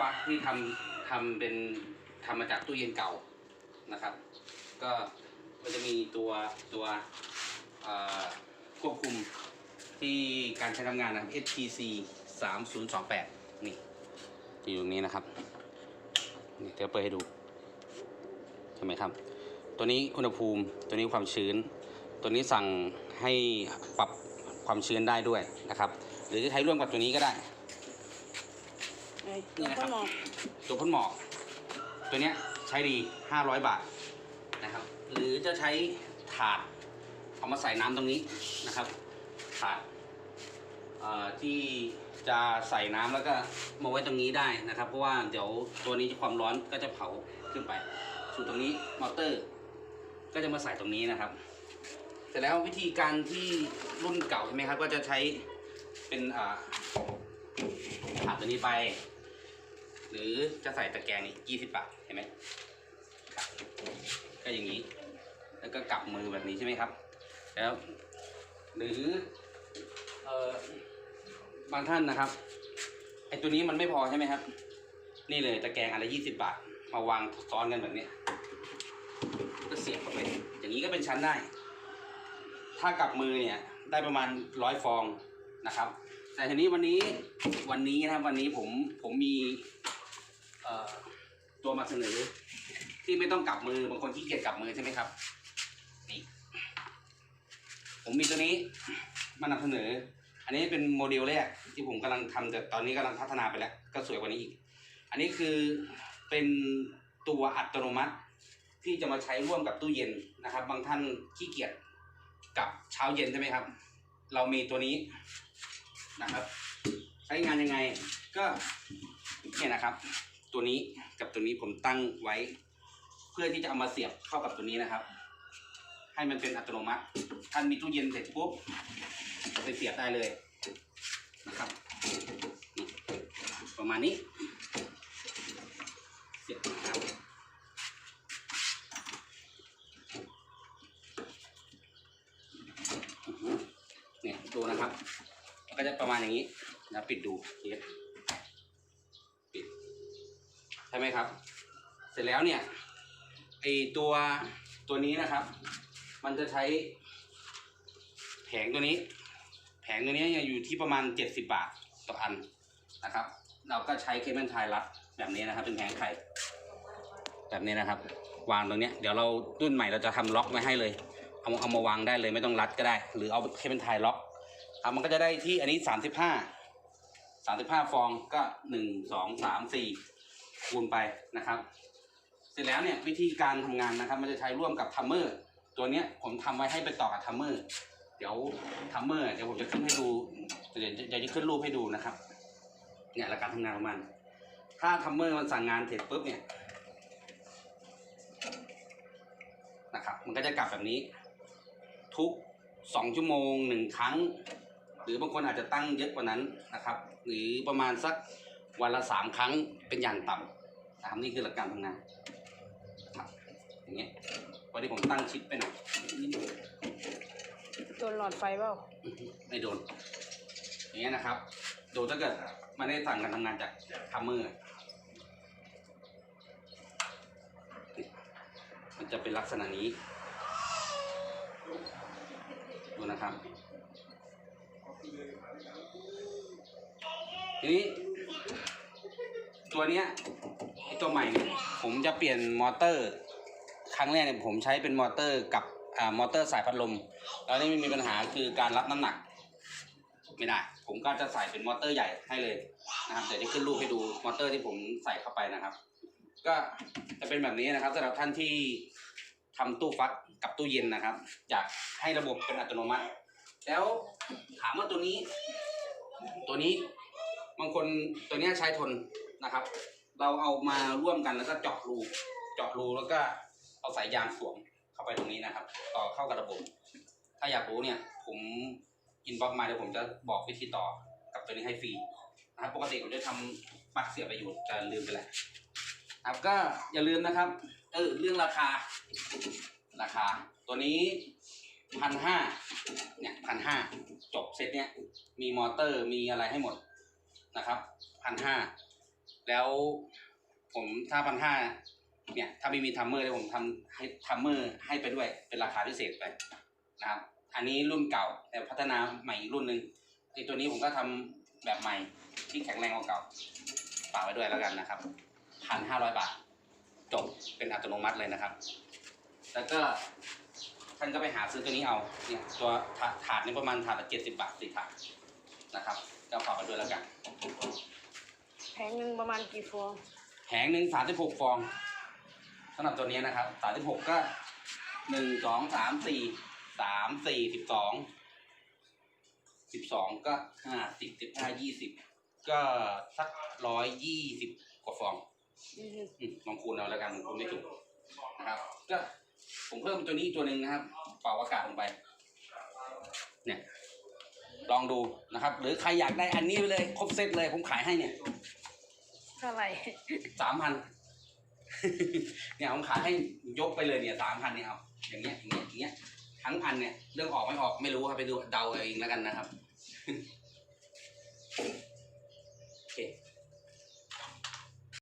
ฟักที่ทำทำเป็นทำมาจากตู้เย็นเก่านะครับ ก็มันจะมีตัวตัวควบคุมที่การใช้ทำงานนะครับ HTC 3028 นี่ที่อยู่ตรงนี้นะครับ นี่เดี๋ยวเปิดให้ดูใช่ไหมครับ ตัวนี้อุณหภูมิตัวนี้ความชื้น ตัวนี้สั่งให้ปรับความชื้นได้ด้วยนะครับ หรือจะใช้ร่วมกับตัวนี้ก็ได้ นี่นะครับพ่อหมอตัวพ่นหมอกตัวเนี้ยใช้ดี 500 บาทนะครับ หรือจะใช้ถาดเอามาใส่น้ำตรงนี้นะครับ ถาดที่จะใส่น้ำแล้วก็มาไว้ตรงนี้ได้นะครับ เพราะว่าเดี๋ยวตัวนี้ความร้อนก็จะเผาขึ้นไปส่ตรงนี้มอเตอร์ ก็จะมาใส่ตรงนี้นะครับ เสร็จแล้ววิธีการที่รุ่นเก่าใช่ไหมครับ ก็จะใช้เป็นถาดตัวนี้ไป หรือจะใส่ตะแกรงนี่ยี่สิบบาทเห็นไหมก็อย่างนี้ แล้วก็กลับมือแบบนี้ใช่ไหมครับ แล้ว หรือเออบางท่านนะครับไอตัวนี้มันไม่พอใช่ไหมครับ นี่เลยตะแกรงอันละยี่สิบบาท มาวางซ้อนกันแบบนี้ก็เสียบเข้าไปอย่างนี้ก็เป็นชั้นได้ ถ้ากลับมือเนี่ยได้ประมาณร้อยฟองนะครับ แต่ทีนี้วันนี้วันนี้นะครับวันนี้ผมผมมี ตัวมาเสนอที่ไม่ต้องกลับมือบางคนขี้เกียจกลับมือใช่ไหมครับนี่ผมมีตัวนี้มานำเสนอ อันนี้เป็นโมเดลแรกที่ผมกำลังทำแต่ตอนนี้กำลังพัฒนาไปแล้วก็สวยกว่านี้อีก อันนี้คือเป็นตัวอัตโนมัติที่จะมาใช้ร่วมกับตู้เย็นนะครับ บางท่านขี้เกียจกับเช้าเย็นใช่ไหมครับ เรามีตัวนี้นะครับ ใช้งานยังไงก็เนี่ยนะครับ ตัวนี้กับตัวนี้ผมตั้งไว้ เพื่อที่จะเอามาเสียบเข้ากับตัวนี้นะครับ ให้มันเป็นอัตโนมัติท่านมีตู้เย็นเสร็จปุ๊บไปเสียบได้เลยนะครับ ประมาณนี้ เสียบครับเนี่ยดูนะครับ ก็จะประมาณอย่างนี้นะปิดดูเทส ใช่ไหมครับ เสร็จแล้วเนี่ยไอตัวตัวนี้นะครับ มันจะใช้แผงตัวนี้ แผงตัวนี้ยังอยู่ที่ประมาณ 70 บาทต่ออันนะครับ เราก็ใช้เคเบิลไทยรัดแบบนี้นะครับ เป็นแผงไข่แบบนี้นะครับ วางตรงนี้เดี๋ยวเรารุ่นใหม่เราจะทำล็อกไว้ให้เลย เอาเอามาวางได้เลยไม่ต้องรัดก็ได้ หรือเอาเคเบิลไทยล็อกครับมันก็จะได้ที่อันนี้ 35 35 ฟองก็ 1 2 3 4 คูณไปนะครับ เสร็จแล้วเนี่ยวิธีการทำงานนะครับ มันจะใช้ร่วมกับทัมเมอร์ตัวเนี้ยผมทำไว้ให้ไปต่อกับทัมเมอร์เดี๋ยวทัมเมอร์เดี๋ยวผมจะขึ้นให้ดูเดี๋ยวเดี๋ยวจะขึ้นรูปให้ดูนะครับ เนี่ยหลักการทำงานของมัน ถ้าทัมเมอร์มันสั่งงานเสร็จปุ๊บเนี่ยนะครับ มันก็จะกลับแบบนี้ ทุกสองชั่วโมงหนึ่งครั้ง หรือบางคนอาจจะตั้งเยอะกว่านั้นนะครับ หรือประมาณสัก วันละสามครั้งเป็นอย่างต่ำนะครับนี่คือหลักการทำงานครับอย่างเงี้ยวันนี้ผมตั้งชิปไปหน่อยนิดนึงโดนหลอดไฟเปล่าไม่โดน อย่างเงี้ยนะครับโดนถ้าเกิดไม่ได้สั่งการทำงานจากทัมเมอร์มันจะเป็นลักษณะนี้ ดูนะครับ ทีนี้ ตัวเนี้ยไอตัวใหม่เนี่ยผมจะเปลี่ยนมอเตอร์ ครั้งแรกเนี่ยผมใช้เป็นมอเตอร์กับอ่ามอเตอร์สายพัดลม แล้วนี่มันมีปัญหาคือการรับน้ำหนัก ไม่ได้ ผมก็จะใส่เป็นมอเตอร์ใหญ่ให้เลยนะครับเดี๋ยวจะขึ้นรูปให้ดูมอเตอร์ที่ผมใส่เข้าไปนะครับ ก็จะเป็นแบบนี้นะครับสำหรับท่านที่ทำตู้ฟักกับตู้เย็นนะครับ อยากให้ระบบเป็นอัตโนมัติ แล้วถามว่าตัวนี้ ตัวนี้ บางคนตัวเนี้ยใช้ทน นะครับ เราเอามาร่วมกันแล้วก็เจาะรูเจาะรูแล้วก็เอาสายยางสวมเข้าไปตรงนี้นะครับ ต่อเข้ากับระบบ ถ้าอยากรู้เนี่ย ผมอินบ็อกมาเดี๋ยวผมจะบอกวิธีต่อกับตัวนี้ให้ฟรีนะครับปกติผมจะทำปักเสียบไปอยู่จะลืมไปแล้วครับก็อย่าลืมนะครับ เออเรื่องราคา ราคา ตัวนี้พันห้าเนี่ยพันห้าจบเสร็จเนี่ยมีมอเตอร์มีอะไรให้หมดนะครับพันห้า แล้วผมถ้าพันห้าเนี่ยถ้าไม่มีทัมเมอร์เลยผมทำให้ทัมเมอร์ให้ไปด้วยเป็นราคาพิเศษไปนะครับอันนี้รุ่นเก่าแต่พัฒนาใหม่อีกรุ่นหนึ่งไอตัวนี้ผมก็ทำแบบใหม่ที่แข็งแรงกว่าเก่าฝากไว้ด้วยแล้วกันนะครับพันห้าร้อยบาท จบเป็นอัตโนมัติเลยนะครับ แล้วก็ท่านก็ไปหาซื้อตัวนี้เอาเนี่ยตัวถาดนี่ประมาณถาดละเจ็ดสิบบาทสี่ถาดนะครับก็ฝากไว้ด้วยแล้วกัน ประมาณกี่ฟองแผงหนึ่งสามสิบหกฟองสำหรับตัวนี้นะครับสามสิบหกก็หนึ่งสองสามสี่สามสี่สิบสองสิบสองก็ห้าสิบสิบห้ายี่สิบก็สักร้อยยี่สิบกว่าฟองอือฮึอืมลองคูณเอาแล้วกันผมคูณไม่ถูกนะครับ ก็ผมเพิ่มตัวนี้อีกตัวหนึ่งนะครับ เป่าอากาศลงไป เนี่ย ลองดูนะครับ หรือใครอยากได้อันนี้ไปเลย ครบเซตเลยผมขายให้เนี่ย เท่าไหร่สามพันเนี่ยผมขายให้ยกไปเลยเนี่ยสามพันเนี่ยเอาอย่างเงี้ยอย่างเงี้ยอย่างเงี้ยทั้งพันเนี่ยเรื่องออกไม่ออกไม่รู้ครับไปดูเดาเอาเองแล้วกันนะครับ